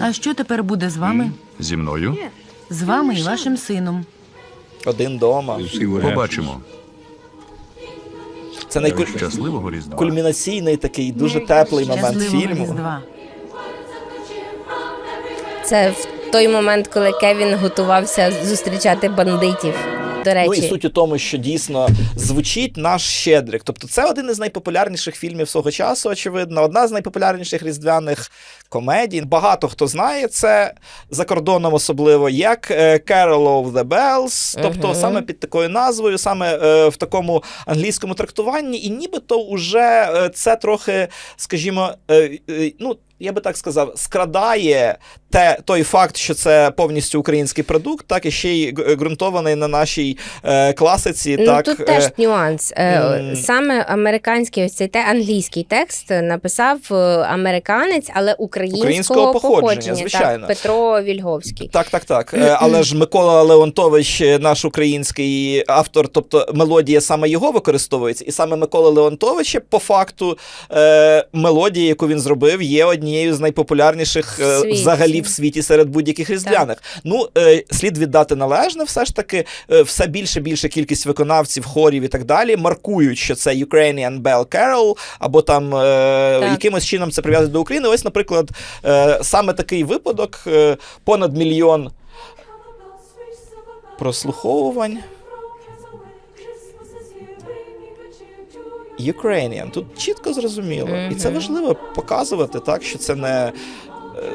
А що тепер буде з вами? Зі мною З вами і вашим сином. Один дома. побачимо. Це найкуль... Щасливого різдва. кульмінаційний такий дуже теплий момент фільму. Різдва. Це в той момент, коли Кевін готувався зустрічати бандитів. До речі, Ну і суть у тому, що дійсно звучить наш щедрик. Тобто, це один із найпопулярніших фільмів свого часу, очевидно, одна з найпопулярніших різдвяних комедій. Багато хто знає це за кордоном, особливо як е, Carol of the Bells, тобто Мгм. саме під такою назвою, саме е, в такому англійському трактуванні, і нібито уже е, це трохи, скажімо, ну. Я би так сказав, скрадає те, той факт, що це повністю український продукт, так і ще й ґрунтований на нашій е, класиці. ну так, тут е, теж нюанс. Е, м. Саме американський ось цей те англійський текст написав е, американець, але українського, Українського походження, звичайно. Так, Петро Вільговський. Так, так, так. Е, Але ж Микола Леонтович, е, наш український автор, тобто мелодія саме його використовується, і саме Микола Леонтовича, по факту, е, мелодія, яку він зробив, є однією з найпопулярніших е, В в світі серед будь-яких різдвяних. Ну, е, слід віддати належне, все ж таки, е, все більше більше кількість виконавців, хорів і так далі маркують, що це Ukrainian Bell Carol, або там е, якимось чином це прив'язують до України. Ось, наприклад, е, саме такий випадок: е, понад мільйон прослуховувань. Ukrainian. Тут чітко зрозуміло. І це важливо показувати, так, що це не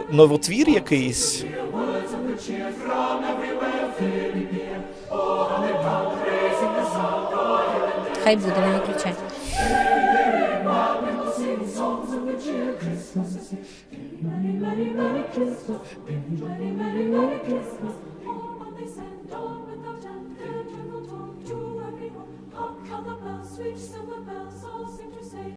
новотвір якийсь. Хай буде, не виключай.